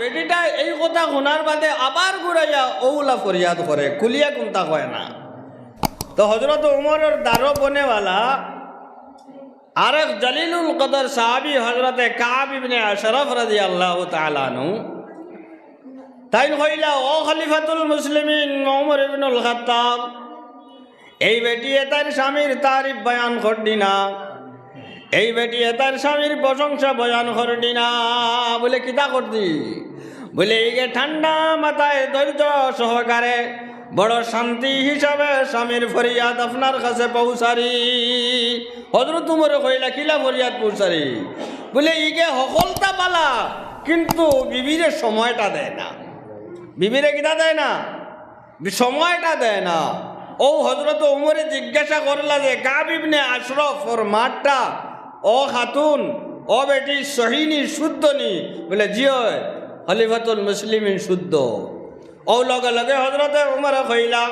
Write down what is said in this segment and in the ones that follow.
বেটিটা এই কথা শোনার বাদে আবার ঘুরাইয়া ওগুলা ফরিয়াদ করে কুলিয়া কোনটা কয় না। তো হজরত উমরের দ্বারো বনেওয়ালা আরেক জলিলুল কদর সাহাবি হজরতে কাব ইবনে আশরফ রাজি আল্লাহ তালানু তাই কইলা ও খলিফাতুল মুসলিমিন ওমর ইবনুল খাত্তাব, এই বেটিয়ে তার স্বামীর তারিফ বয়ান করডি না। এই বেটিয়ে তার স্বামীর প্রশংসা বয়ান করডি না। বলে কিতা করদি বলে, এই যে ঠান্ডা মাথায় ধৈর্য সহকারে বড় শান্তি হিসাবে স্বামীর ফরিয়াদ আপনার কাছে পৌঁছারি। হজরত তুমরে কইলা কিলা ফরিয়াদ পৌঁছারি? বলে ইগে সকলতা পালা, কিন্তু বিবিরে সময়টা দেয় না। বিবিরে কিতা দেয় না? সময়টা দেয় না। ও হজরত উমরে জিজ্ঞাসা করলা যে কাবিবনে আশরফ ওর মাঠটা ও খাতুন ও বেটি সহিনী শুদ্ধ নি বলে জিও খলিফাতুল মুসলিমিন শুদ্ধ। ও লগে লগে হজরতে উমরে কইলা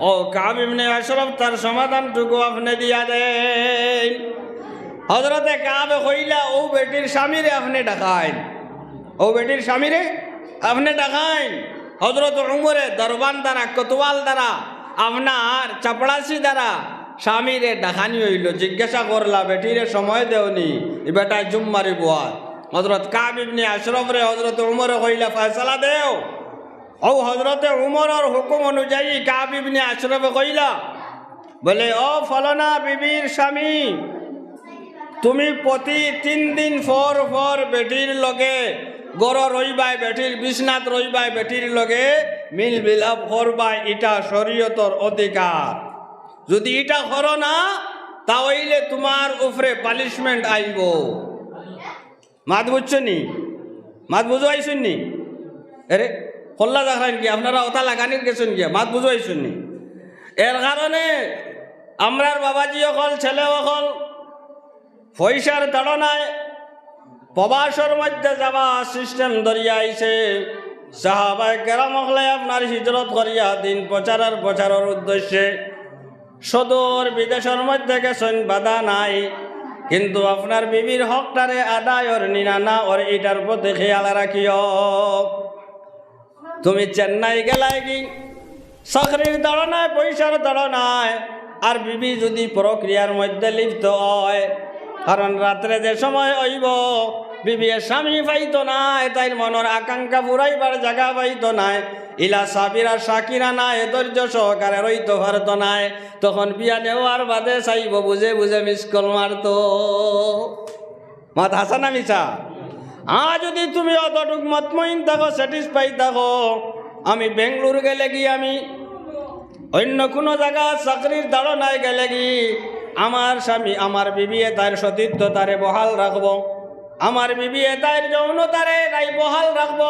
ও কাবিবনে আশরফ, তার সমাধানটুকু আপনি দিয়া দেন। হজরতে কাবে কইলা, ও বেটির স্বামীরে আপনি ডাকাইন। ও বেটির স্বামীরে আপনি ডাকাইন? হজরত উমরে দরবান দ্বারা, কোতোয়াল দ্বারা, আপনার চাপড়াসি দ্বারা স্বামীরে ডাকানি হইল, জিজ্ঞাসা করলা, বেটিরে সময় দেওনি বেটায় জুম মারি হজরত কাবিবনি আশরফ রে হজরত উমরে কইলা, ফয়সালা দেও। ও হজরতে উমরের হুকুম অনুযায়ী কাবিবনি আশরফে কইলা, বলে ও ফলনা বিবির স্বামী, তুমি প্রতি তিন দিন ফর ফর বেটির লগে গড় রইবাই, বেটির বিছনাত রইবাই, বেটির লগে মিল বিলাপ করবাই ইটা শরীয়তর অধিকার। যদি ইটা করো না, তাহলে তোমার উপরে পানিশমেন্ট আইব। মাত বুঝছ নি? মাত বুঝাইছেন নি? আরে, কল্লা দেখান কি? আপনারা ওটা লাগানির গেছেন কি? মাত বুঝাইছেন নি? এর কারণে আমরার বাবাজি অকল ছেলে অকল, পয়সার তাড়নায় প্রবাসর মধ্যে যাবা সিস্টেম ধরিয়া আইছে। সাহাবাই কেরাম হলে আপনার হিজরত করিয়া দিন প্রচারের প্রচারের উদ্দেশ্যে সদর বিদেশের মধ্যে গেছেন, বাধা নাই। কিন্তু আপনার বিবির হকটারে আদায় ওর নিনানা ওর এটার প্রতি খেয়াল রাখিও। তুমি চেন্নাই গেলাই কি? চাকরির দাঁড়ানায় পয়সার দাঁড়ানায় আর বিবি যদি প্রক্রিয়ার মধ্যে লিপ্ত হয়, কারণ রাত্রে যে সময় হইব, বিবির স্বামী পাইতো নাই তাইর মনের আকাঙ্ক্ষা ফুরাইবার জায়গা পাইতো নাই ইলা সাবিরা সাকিরা নাই, ধৈর্য সহকারে রইতো পারত নাই। তখন বিয়া নেওয়ার বাদে চাইব বুঝে বুঝে মিস কল মারতো। হাসা না মিছা? আ যদি তুমি অতটুক মতমইন থাকো স্যাটিসফাই থাকো, আমি বেঙ্গলোর গেলে কি আমি। অন্য কোনো জায়গা চাকরির দাঁড়ানায় গেলে কি আমার স্বামী, আমার বিবিয়ে তার সতীর্থ তারে বহাল রাখব। আমার বিবিয়ে তার যৌনতারে তাই বহাল রাখব।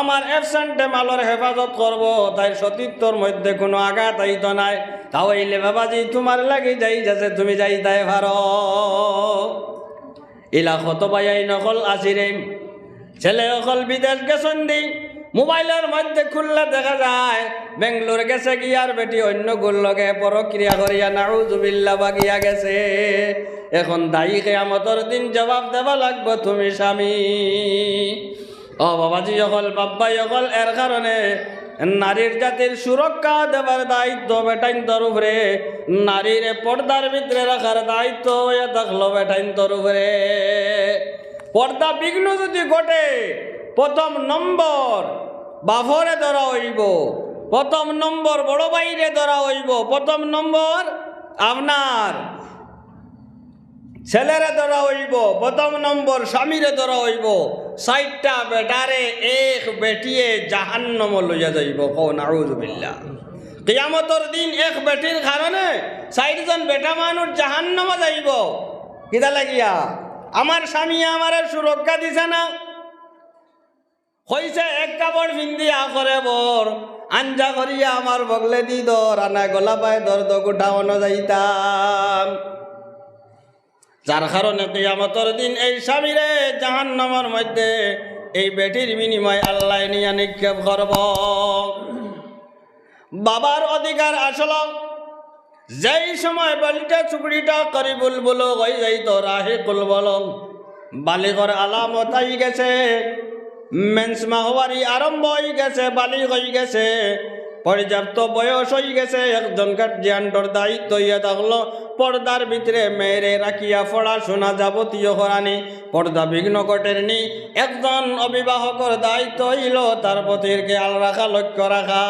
আমার অ্যাবসেন্টে মালর হেফাজত করব তাই সতীর্থর মধ্যে কোনো আঘাত আইত নাই। তাও এইলে বাবাজি, তোমার লাগি যাই যাচ্ছে তুমি যাই তাই ভার ইলা কত বাই নকল আসিরে ছেলে অকল বিদেশ গেছেন দি মোবাইলের মধ্যে খুললে দেখা যায়। বেঙ্গলোর গেছে গিয়ার বেটি, অন্য লগে পরক্রিয়া করিয়া নাউজুবিল্লা বাগিয়া গেছে। এখন দায়ী কেয়ামতর দিন জবাব দেবা লাগবে, তুমি স্বামী। ও বাবাজি অকল বাব্বাই অকল এর কারণে নারীর জাতির সুরক্ষা দেবার দায়িত্ব বেটাইন তোর উপরে, নারীর পর্দার ভিতরে রাখার দায়িত্ব হয়ে থাকল বেটাইন তোর উপরে। পর্দা বিঘ্ন যদি ঘটে, প্রথম নম্বর বাফরে ধরা হইব, প্রথম নম্বর বড় বাইরে ধরা হইব, প্রথম নম্বর আপনার ছেলেরে ধরা হইব, প্রথম নম্বর স্বামীরে ধরা হইব সাইটটা বেটারে এক বেটিয়ে জাহান্নম লইয়া যাইব কৌন আউজবিল্লা কিয়ামতর দিন এক বেটির কারণে চারিজন বেটা মানুষ জাহান্নম যাইব। কিতা লাগিয়া? আমার স্বামী আমারে সুরক্ষা দিছে না। হইছে এক কাপড় আ করে বর, আঞ্জা করিয়া আমার বগলে দি দর, আনা গলা পায় দর দগুটা অন যাইতাম। যার কারণে কিয়ামতর দিন এই স্বামীরে জাহান্নামের মধ্যে এই বেটির বিনিময় আল্লাহ নিয়ে নিক্ষেপ করব। বাবার অধিকার আসল। যেই সময় বলিটা চুকড়িটা করি বুলবুল হয়ে যাইত, রাহে কুল কুলবল। বালিগর আলামত আই গেছে। মেন্স মাহওয়ারি আরম্ভ হয়ে গেছে, বালি হয়ে গেছে। পর্যাপ্ত বয়স হয়ে গেছে, একজন গার্জিয়ানটর দায়িত্ব ইয়ে থাকল পর্দার ভিতরে মেয়েরে রাখিয়া পড়াশোনা যাবতীয় করানি পর্দা বিঘ্ন ঘটেনি, একজন অভিবাহকর দায়িত্ব হইল তার পথের খেয়াল রাখা, লক্ষ্য রাখা।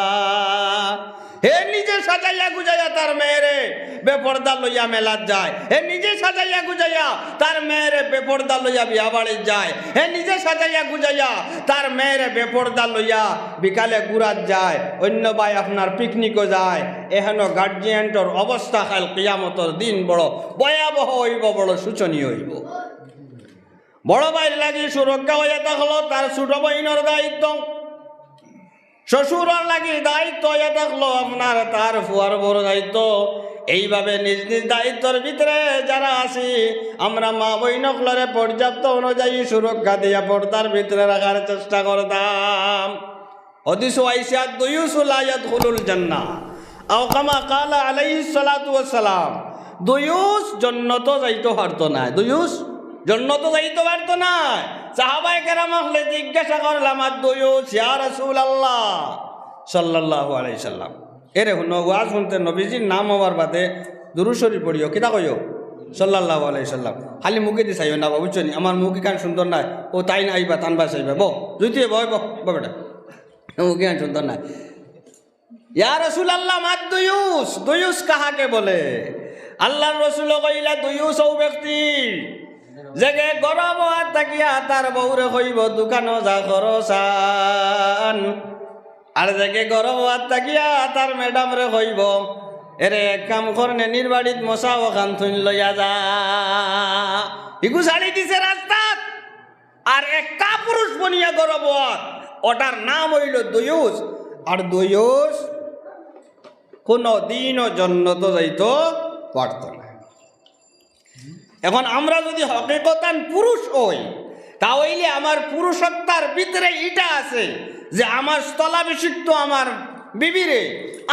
হে নিজে সাজাইয়া গুজাইয়া তার মেয়েরে বেপর্দা লইয়া মেলাত যায়। হে নিজে সাজাইয়া গুজাইয়া তার মেয়েরে বেপর্দা লইয়া বিয়া বাড়ি যায়। হে নিজে সাজাইয়া গুজাইয়া তার মেয়েরে বেপর্দা লইয়া বিকালে গুড়াত যায়। অন্য ভাই আপনার পিকনিকও যায়। এহেন গার্জিয়ানটর অবস্থা খাল কিয়ামতর দিন বড় ভয়াবহ হইব, বড় শোচনীয় হইব। বড় ভাইয়ের লাগি সুরক্ষা হইয়া থাকল, তার ছোট বহিনের দায়িত্ব। শ্বশুরের লাগি দায়িত্ব হয়ে থাকল আপনার, তার ফুয়ার বড় দায়িত্ব। এইভাবে নিজ নিজ দায়িত্বের ভিতরে যারা আছি, আমরা মা বৈনকলরে পর্যাপ্ত অনুযায়ী সুরক্ষা দিয়া পর্দার ভিতরে রাখার চেষ্টা করতাম। অদিস আইসা দুয়ুসুল আয়াত হুলুল জান্না আও কামা কালা আলাইহিস সালাতু সালাম দুয়ুস জন্নত যাইতে পারতো না, দুয়ুস জন্নত যাইতে পারতো না। সাহাবাই কেরাম হলে জিজ্ঞাসা করলাম আর দুয়ুস ইয়া রাসূলুল্লাহ? সাল্লাল্লাহু আলাইহি সাল্লাম। এরে হুন, ওয়াজ শুনতে নবীজির নাম হওয়ার বাদে দুরুশরী পড়িও, কিতা কইও? সাল্লাল্লাহু আলাইহি সাল্লাম। খালি মুখে দি চাইও না বুঝছ নি আমার মুখে কান সুন্দর নাই। ও তাই না আইবা, তানবা চাইবা বো জুতি বয় বো বো বেটা। মুখে কান সুন্দর নাই। ইয়া রসুল আল্লাহ মাত দুয়ুস দুয়ুস কাহাকে বলে? আল্লাহর রসুল কইলা, দুয়ুস ও ব্যক্তি জেগে গরম হাত থাকিয়া তার বউরে কইব দোকানো যা খরচান আর জেগে গরম হাত থাকিয়া তার ম্যাডাম রে কইব এরে এক কাম করনে নির্বাড়িত মশা ওখান থুন লইয়া যা। ইগু ছাড়ি দিছে রাস্তাত আর একটা পুরুষ বনিয়া গরব ওটার নাম হইল দুয়ুস। আর দুয়ুস কোনো দিনও জন্নত যাইতো পারত এখন আমরা যদি হকিকতান পুরুষ হই, তাহলে আমার পুরুষত্বার ভিতরে ইটা আছে যে আমার স্থলাভিষিক্ত আমার বিবিরে,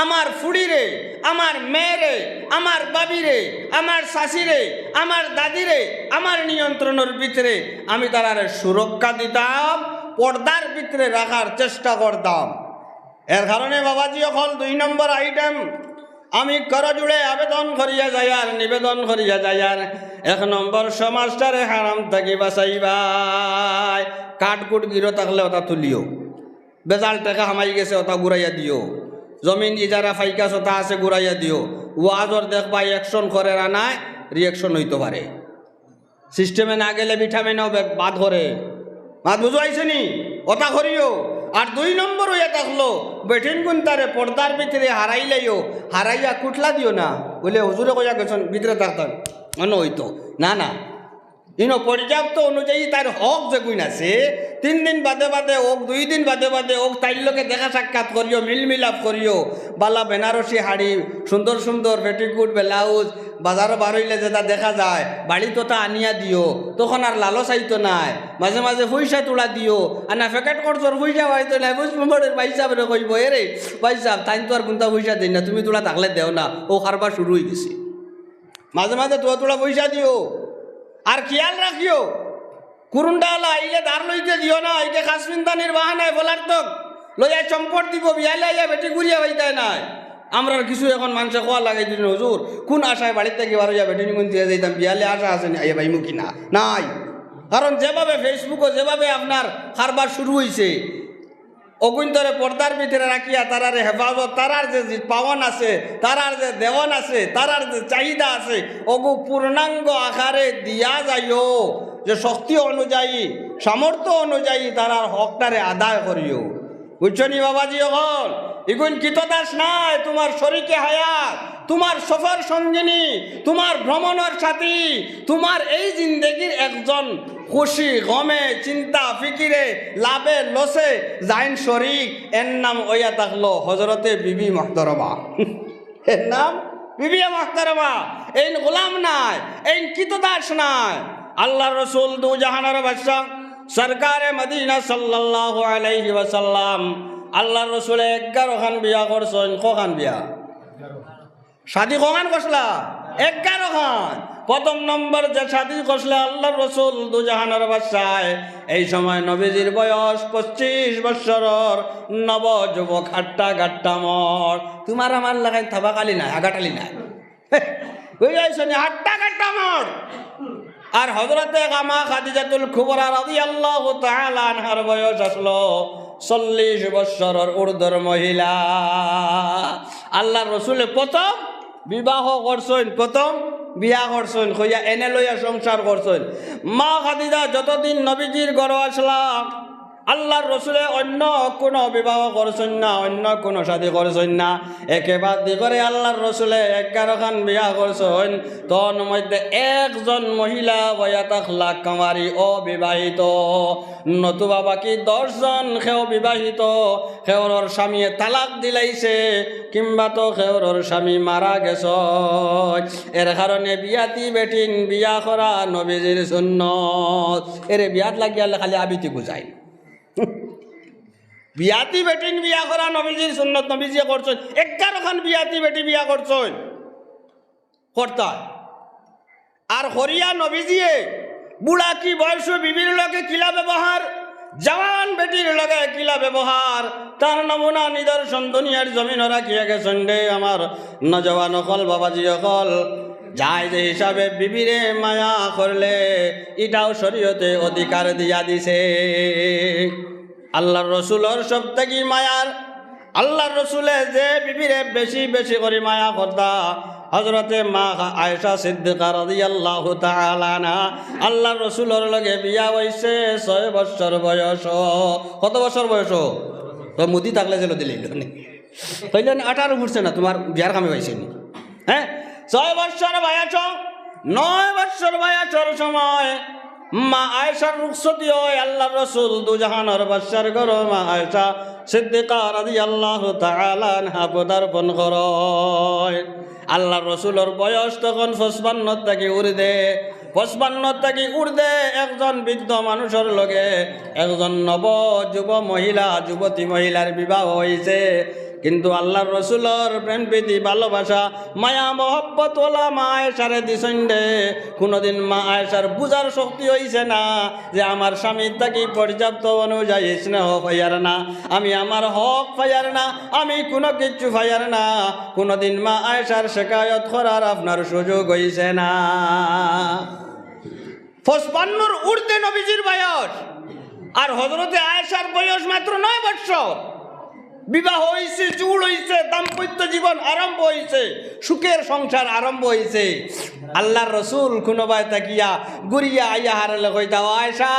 আমার ফুড়িরে, আমার মেয়েরে, আমার বাবিরে, আমার শাশিরে, আমার দাদিরে, আমার নিয়ন্ত্রণের ভিতরে আমি তার সুরক্ষা দিতাম, পর্দার ভিতরে রাখার চেষ্টা করতাম। এর কারণে বাবাজি এখন দুই নম্বর আইটেম আমি কর জুড়ে আবেদন করিয়া যাইয়ার, নিবেদন করিয়া যাইয়ার। এক নম্বর সমাজটারে হারাম থাকি বাসাইবাই কাঠকুট গিরো থাকলে ওটা তুলিও। বেজাল টাকা হামাই গেছে, ওটা ঘুরাইয়া দিও। জমিন ইজারা ফাইকাস, ওটা আছে ঘুরাইয়া দিও। ওয়াজর দেখবা অ্যাকশন করে রানায় রিয়েকশন হইতে পারে। সিস্টেমে না গেলে ভিটামিনও বাদ করে। বাদ বুঝো আইছে নি? ওটা করিও। আর দুই নম্বর হইয়া থাকল বেঠিন গুণ তারে পর্দার ভিতরে হারাইলেও হারাইয়া কুটলা দিও না। বলে, হুজুরে কইয়া গেছেন, ভিতরে থাকতেন অন্য হইতো। না না। ইনো পর্যাপ্ত অনুযায়ী তার হক যে গুণ আছে, তিন দিন বাদে বাদে ওক দুই দিন বাদে বাদে ওক তাইর লোকে দেখা সাক্ষাৎ করিও, মিল মিলাপ করিও। বালা বেনারসি হাড়ি, সুন্দর সুন্দর পেটিকুট ব্লাউজ বাজারও বার হইলে যেটা দেখা যায়, বাড়ি তোতা আনিয়া দিও, তখন আর লালচ আইতো নাই। মাঝে মাঝে পয়সা তোলা দিও, আর না ফেকেট করছর পয়সা পাইতো নাই বুঝ মেম্বারের পয়সা বেরো কইব এরে পয়সা তাই তো আর কোনটা পয়সা দিই না, তুমি তোলা থাকলে দেও না, ও কারবার শুরু হয়ে গেছে। মাঝে মাঝে তোলা তোলা পয়সা দিও, আর খেয়াল রাখিও কুরুন্ডাওয়ালা আইলে ধার লইতে দিও না, আইকে কাশ্মিনদানির বাহানায় বলার তো লইয়া চম্পট দিব, বিয়ালে আইয়া বেটি ঘুরিয়া হইতায় নাই। আমরা কিছু এখন মানুষে খোয়া লাগাই দিন হুজুর। কোন আশায় বাড়িতে থেকে বার হইয়া বেটি নিগুন দিয়ে যাইতাম? বিয়ালে আশা আছে নি? আইয়া ভাইমু কিনা? নাই। কারণ যেভাবে ফেসবুকও যেভাবে আপনার কারবার শুরু হয়েছে অগুন্তরে পর্দার ভিতরে রাখিয়া তারার হেফাজত, তারার যে পাওয়ান আছে, তারার যে দেওয়ান আছে, তারার যে চাহিদা আছে, অগু পূর্ণাঙ্গ আকারে দিয়া যাইও। যে শক্তি অনুযায়ী, সামর্থ্য অনুযায়ী তারার হকটারে আদায় করিও। বুঝছ নি বাবাজি এখন এগুন কিতদাস নাই, তোমার শরীকে হায়াত, তোমার সফর সঙ্গিনী, তোমার ভ্রমণের সাথী, তোমার এই জিন্দগির একজন খুশি, গমে, চিন্তা, ফিকিরে, লাভে, লসে, জাইন, শরিক, এর নাম ওয়া থাকল হজরতে বিবি মহতরমা। এর নাম বিবি মহতরমা। এই গোলাম নাই এই কিতদাস নাই। আল্লাহ রসুল দু জাহানার বাদশাহ, সরকারে মদিনা সাল্লাল্লাহু আলাইহি ওয়াসাল্লাম আল্লাহ রসুলে এগারো খান বিয়া করছেন কখান বিয়া? শাদি কখান করছলা এগারো খান। প্রথম নম্বর যে সাথী কষলে আল্লাহ রসুল দুজাহানের বাসায়, এই সময় নবীজির বয়স পঁচিশ বৎসরর নব যুবক হাট্টা গাট্টা মর। তোমার আমার লাগাই থাবা কালি নাই আগাটালি নাই। বুঝে আইসনি হাট্টা গাট্টা মর। আর হজরতে গামা খাদিজাতুল খুবরা রাদি আল্লাহ আনহার বয়স আসলো। চল্লিশ বৎসরের উর্ধর মহিলা। আল্লাহ রসুলে প্রথম বিবাহ করছেন, প্রথম বিয়া করছেন, হইয়া এনে লইয়া সংসার করছেন। মা খাদিদা যতদিন নবীজির গড় আসলাম আল্লাহর রসুলে অন্য কোনো বিবাহ করছেন না, অন্য কোনো শাদি করছেন না। একেবারে করে আল্লাহর রসুলে এগারোখান বিয়া করছেন। তন মধ্যে একজন মহিলা বয়া থাকলা কামারি অবিবাহিত। নতুবা বাকি দশজন সেও বিবাহিত। সেওর স্বামীয়ে তালাক দিলাইছে, কিংবা তো সেওর স্বামী মারা গেছ এর কারণে বিয়াতি বেটিন বিয়া করা নবীজির শূন্য এরে বিয়াত লাগিয়ালে খালি আবিতি বুঝায়। বিয়াতি বেটিন বিয়া করা নবীজির সুন্নত নবীজি করছেন। এগারো খান বিয়াতি বেটি বিয়া করছেন। করতা আর হরিয়া নবীজিয়ে বুড়া কি বয়স, বিবির লগে কিলা ব্যবহার? জওয়ান বেটির লগে কিলা ব্যবহার? তার নমুনা নিদর্শন দুনিয়ার জমিন রাখিয়া গেছেন রে আমার নজওয়ান অকল বাবাজি অকল যায় যে হিসাবে বিবিরে মায়া করলে, এটাও শরীয়তে অধিকার দিয়া দিছে। আল্লাহর রসুলর সব থেকে মায়ার। আল্লাহর রসুলে যে বিবিরে বেশি বেশি করে মায়া করতা হজরতে মা আয়সা সিদ্দিকা রাদিয়াল্লাহু তাআলা না আল্লাহর রসুলর লগে বিয়া হইছে ছয় বছর বয়স। কত বছর বয়স? তো মুদি থাকলে ছিল দিলি কইলেন আঠারো ফুটছে না, তোমার বিয়ার কামে পাইছে হ্যাঁ? ছয় বছর বয়স, নয় বছর বয়সের সময় মা আয়সার রুখসতি হয় আল্লাহ রসুল দুজাহানের বাসার ঘর। মা আয়সা সিদ্দিকা রাদি আল্লাহ তালানহা পদার্পণ করয় আল্লাহ রসুলের বয়স তখন পঁচপান্ন থেকে উড়দে পঁচপান্ন থেকে উর্দে একজন বৃদ্ধ মানুষের লগে একজন নব যুব মহিলা, যুবতী মহিলার বিবাহ হয়েছে কিন্তু আল্লাহর রসুলর প্রেম প্রীতি, ভালোবাসা, মায়া, মহব্বত ওলা মা আয়েশারে দিছেন দে কোনোদিন মা আয়েশার বুঝার শক্তি হইছে না যে আমার স্বামীর তাকে পর্যাপ্ত অনুযায়ী স্নেহ পাইয়ার না। আমি আমার হক পাইয়ার না, আমি কোনো কিচ্ছু পাইয়ার না। কোনোদিন মা আয়েশার শেখায়ত করার আপনার সুযোগ হইছে না। পঁচপান্নর উর্ধে নবীজির বয়স। আর হজরতে আয়েশার বয়স মাত্র নয় বৎসর। বিবাহ হয়েছে জুড় হয়েছে দাম্পত্য জীবন আরম্ভ হয়েছে সুখের সংসার আরম্ভ হয়েছে আল্লাহর রসুল কোনোবাই তাকিয়া গুড়িয়া আইয়া হারালে কইতা, "ও আয়সা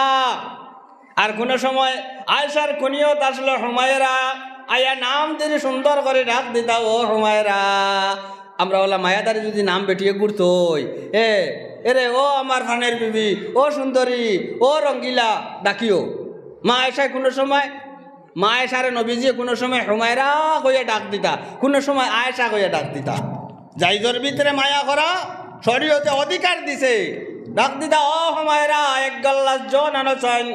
আর কোনো সময় আয়সার কুনিয়ত আসলে হুমায়রা, আয়া নাম তিনি সুন্দর করে ডাক দিতা, ও হুমায়রা, আমরা ওলা মায়াদারি যদি নাম বেটিয়ে ঘুরতই, এ এরে ও আমার ফানের বিবি, ও সুন্দরী, ও রঙ্গিলা, ডাকিও। মা আয়সায় কোনো সময় মা আয়সারে নবীজি কোনো সময় হুমায়রা কইয়া ডাক দিতা, কোনো সময় আয়সা কইয়া ডাক দিতা। যাইজর ভিতরে মায়া করা শরীয়তে অধিকার দিছে। ডাক দিতা, ও হুমায়রা, এক গল্লাস জন আনছেন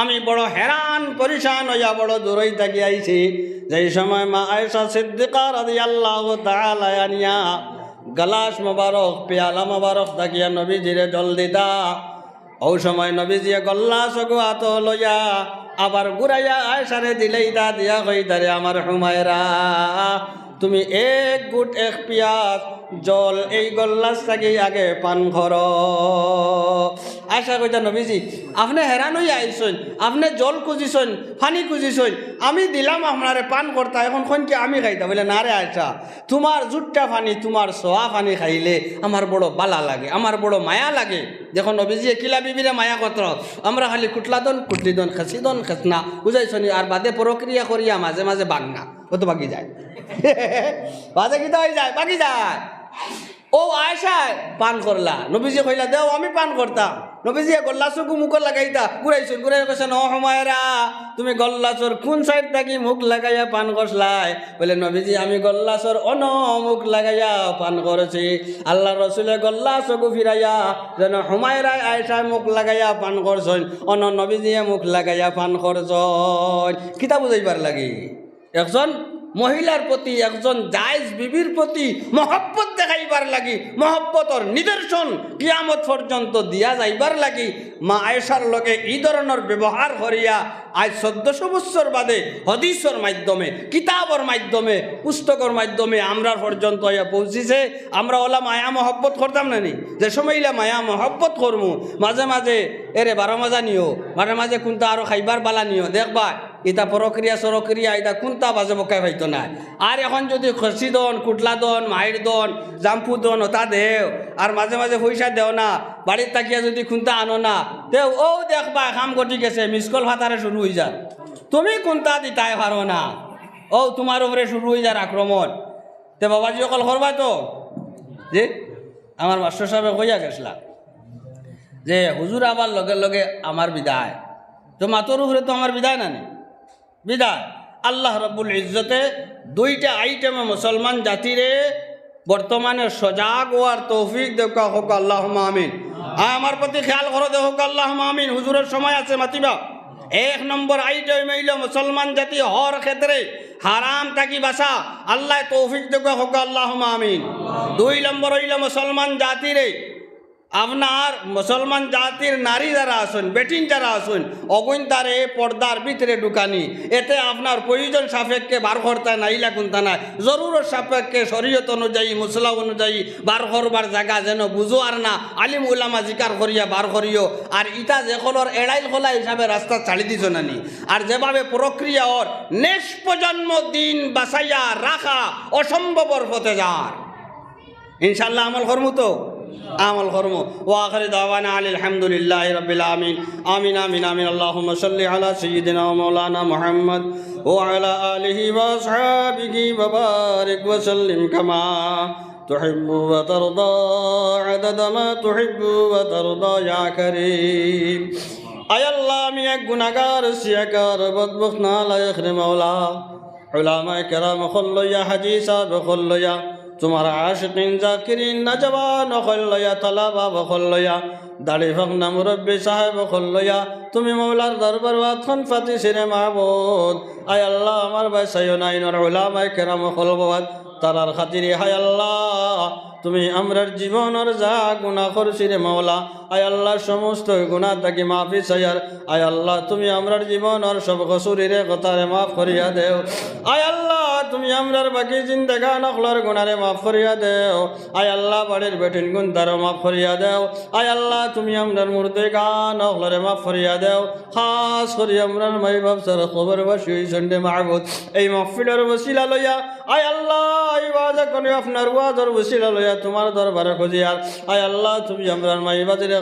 আমি বড় হেরান, পরিশান হইয়া বড় দূরই থাকি আইছি যেই সময় মা আয়সা সিদ্দিকা রাদি আল্লাহ আনিয়া গলাস মোবারক, পেয়ালা মোবারক তাকিয়া নবীজিরে জল দিতা। ও সময় নবীজিয়ে গল্লাস হাত লইয়া আবার ঘুরাইয়া আয়সারে দিলেই দা দিয়া কইতারে আমার হুমায়রা। তুমি এক গুট এক পিয়াস জল এই গল্লাস থাকি আগে পান কর আশা কইতা নবীজি, আপনি হেরান হইয়া আইসন আপনি জল খুঁজিছন পানি খুঁজিছন আমি দিলাম আপনারে পান করতা, এখন কোন কি আমি খাইতা বলে, না রে আয়সা তোমার জুটটা পানি, তোমার সোয়া পানি খাইলে আমার বড় বালা লাগে, আমার বড় মায়া লাগে। দেখুন নবীজি, কিলা বিবিরে মায়া কত আমরা খালি কুটলাদন কুটলিদন খেসিদন খেসনা, বুঝাইছনি, আর বাদে প্রক্রিয়া করিয়া মাঝে মাঝে বাগনা। কত বাকি যায়। বাদে কি হয়ে যায়? বাকি যায়। ও আয়সায় পান করলা। নবীজি কইলা, দেও, আমি পান করতাম। নবীজি গল্লাচকু মুখ লাগাইতা ঘুরাইছো ঘুরাই কৈছে ন সময়রা তুমি গল্লাচর কোন সাইড থাকি মুখ লাগাইয়া পান করলাই বলে, নবীজি, আমি গল্লাচর অন মুখ লাগাইয়া পান করেছি। আল্লাহ রসুলে গল্লাচকু ফিরাইয়া যেন হুমায়রায় আয়সায় মুখ লাগাইয়া পান করছেন, অন নবীজিয়ে মুখ লাগাইয়া পান করছেন। কিতা বুঝাইবার লাগি। একজন মহিলার প্রতি একজন জায়জ বিবির প্রতি মহব্বত দেখাইবার লাগি, মহব্বতর নিদর্শন কিয়ামত পর্যন্ত দিয়া যাইবার লাগি। মা আয়েশার লগে এই ধরনের ব্যবহার করিয়া আজ চোদ্দশো বৎসর বাদে হদিসর মাধ্যমে, কিতাবর মাধ্যমে, পুস্তকর মাধ্যমে আমরা পর্যন্ত ইয়া পৌঁছিছে। আমরা ওলা মায়া মহব্বত করতাম না নি যে সময়লা মায়া মহব্বত করমু, মাঝে মাঝে এরে বারো মাজা নিও মাঝে মাঝে কোনটা আরও খাইবার বালা নিও দেখবা ইটা প্রক্রিয়া, সরক্রিয়া এটা কোনটা বাজে বকাই পাইতো না। আর এখন যদি খসি দন, কুটলা দন, মাইর দন, জাম্পু দন ওটা দেও। আর মাঝে মাঝে পয়সা দেও না বাড়ির তাকিয়া যদি কোনটা আনো না, দেও ও দেখবা, কাম করতে গেছে মিসকল ভাতারে শুরু হয়ে যা। তুমি কোনটা দিতাই পারো না। ও তোমার উপরে শুরু হয়ে যার আক্রমণ তে বাবাজি অকল করবা তো। যে আমার মাস্টার সাহেব কইয়া গেছিলা। যে হুজুর আবার লগে লগে আমার বিদায়। তো মাতর উপরে তো আমার বিদায় না নেই বিদায়। আল্লাহ রব্বুল ইজ্জতে দুইটা আইটেমে মুসলমান জাতিরে বর্তমানে সজাগ হওয়ার তৌফিক দেখা হোক আল্লাহ আর আমার প্রতি খেয়াল করো দে হোক আল্লাহ আমিন। হুজুরের সময় আছে, মাতিবা। এক নম্বর আইটেম হইল মুসলমান জাতি হর ক্ষেত্রে হারাম থাকি বাসা। আল্লাহ তৌফিক দেখা হোক আল্লাহ আমিন। দুই নম্বর হইল মুসলমান জাতিরে আপনার মুসলমান জাতির নারী যারা আসুন বেটিন যারা আসুন অগুন তারে পর্দার ভিতরে ঢুকানি। এতে আপনার প্রয়োজন সাপেক্ষে বার করতে নাইলা কোনটা না। জরুরত সাপেক্ষে শরীয়ত অনুযায়ী মুসলা অনুযায়ী বার করবার জায়গা যেন বুঝো আর না, আলিম উলামা জিকার করিয়া বার করিও। আর ইটা যে কলর এড়াইল খোলা হিসাবে রাস্তা ছাড়ি দিছ নানি আর যেভাবে প্রক্রিয়া ওর, নেক্সট প্রজন্ম দিন বাসাইয়া রাখা অসম্ভবর পথে যার। ইনশাল্লাহ আমল করমু তো? আমল করমু ওয়াখির দাওয়ানা আলিল হামদুলিল্লাহ রাব্বিল আমিন আমিন আমিন আমিন আল্লাহুম্মা সাল্লি আলা সাইয়্যিদিনা ওয়া মাওলানা মুহাম্মদ ওয়া আলা আলিহি ওয়া আসহাবিহি ওয়া বারিক ওয়া সাল্লিম কামা تحب وترضى عدد ما تحب وترضى يا كريم আয় আল্লাহ আমি এক গুনাহগার সিয়াকার বদবখ না লায়ক রে মাওলা উলামায়ে কেরাম খল্লয়া হাজি সাহেব খল্লয়া তোমার আশিন জাকিরিন নজওয়ান খল্লয়া তালাবা লয়া দাড়ি ভগ্না মুরব্বী সাহেব লয়া তুমি মৌলার দরবার ওয়াতখন ফাতি সিরে মাহবুদ। আয় আল্লাহ, আমার ভাই সাইনাইনর ওলামায় কেরাম খলবাদ তারার খাতিরে, হায় আল্লাহ, তুমি আমরার জীবনের যা গুণা করছি রে মাওলা। আয় আল্লাহ সমস্ত গুণা তাকে মাফি চাইয়ার। আয় আল্লাহ, তুমি আমরার জীবনের সব কসুরিরে কথারে মাফ করিয়া দেও। আয় আল্লাহ, তুমি আমরার বাকি জিন্দেগা নখলার গুণারে মাফ করিয়া দেও। আয় আল্লাহ, বাড়ির বেটিন গুণ তারও মাফ করিয়া দেও। আয় আল্লাহ, তুমি আমরার মুর্দে গা নখলারে মাফ করিয়া দেও। খাস করি আমরার মাই বাপসার খবর বাসি সন্ডে মাহবুদ। এই মহফিলের বসিলা লইয়া, আয় আল্লাহ, এই বাজা করে আপনার ওয়াজর বসিলা লইয়া তোমার দরবারে খুঁজিয়ার। আয় আল্লাহ, তুমি আমরার মাই বাজিরে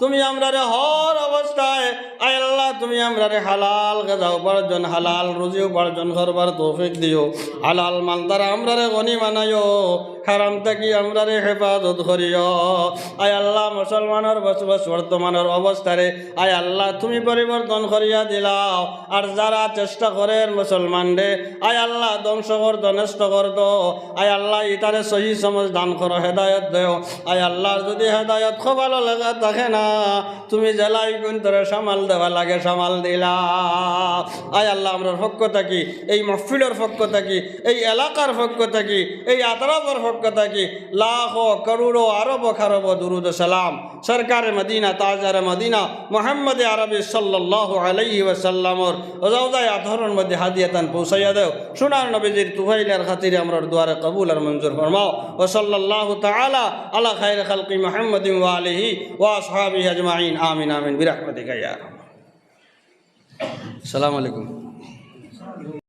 তুমি আমরারে হর অবস্থায় আল্লাহ, তুমি আমরারে হালাল গাজা উপার্জন, হালাল রুজি উপার্জন করবার তৌফিক দিও। হালাল মাল দ্বারা আমরারে গনি বানাইও হারাম থাকি আমরারে হেফাজত করিও। আয় আল্লাহ, মুসলমানের বসবাস বর্তমানের অবস্থারে, আয় আল্লাহ, তুমি পরিবর্তন করিয়া দিলাও। আর যারা চেষ্টা করেন মুসলমান রে, আয় আল্লাহ ধ্বংস কর নষ্ট কর দো আয় আল্লাহ, ইতারে সহি সমাজ দান করো, হেদায়ত দেও। আয় আল্লাহ, যদি হেদায়ত খুব ভালো লাগা থাকে না তুমি জেলাই গুণ তোরে সামাল দেওয়া লাগে, সামাল দিলা। আয় আল্লাহ, আমরা পক্ষ থাকি, এই মহফিলের পক্ষ থাকি, এই এলাকার পক্ষ থাকি, এই আতরাফের পক্ষ থাকি। লাখ করুড়ো আরব, খারব, দুরুদ, সালাম। সরকারে মদিনা, তাজারে মদিনা, মোহাম্মদ আরবি সাল্লাহ আলাইহি ওয়াসাল্লামর। রওজায় আধরণ মধ্যে হাদিয়াতান পৌঁছাইয়া দেও। সোনার নবীজির তুহাইলার খাতিরে আমরার দুয়ারে কবুল আর মঞ্জুর ফরমাও। ও সাল্লাল্লাহু তাআলা আলা খাইর খালকি মুহাম্মাদিন ওয়া আলিহি ওয়া আসহাবিহি আজমাইন আমিন আমিন বিরহমাতিকা ইয়া। আসসালামু আলাইকুম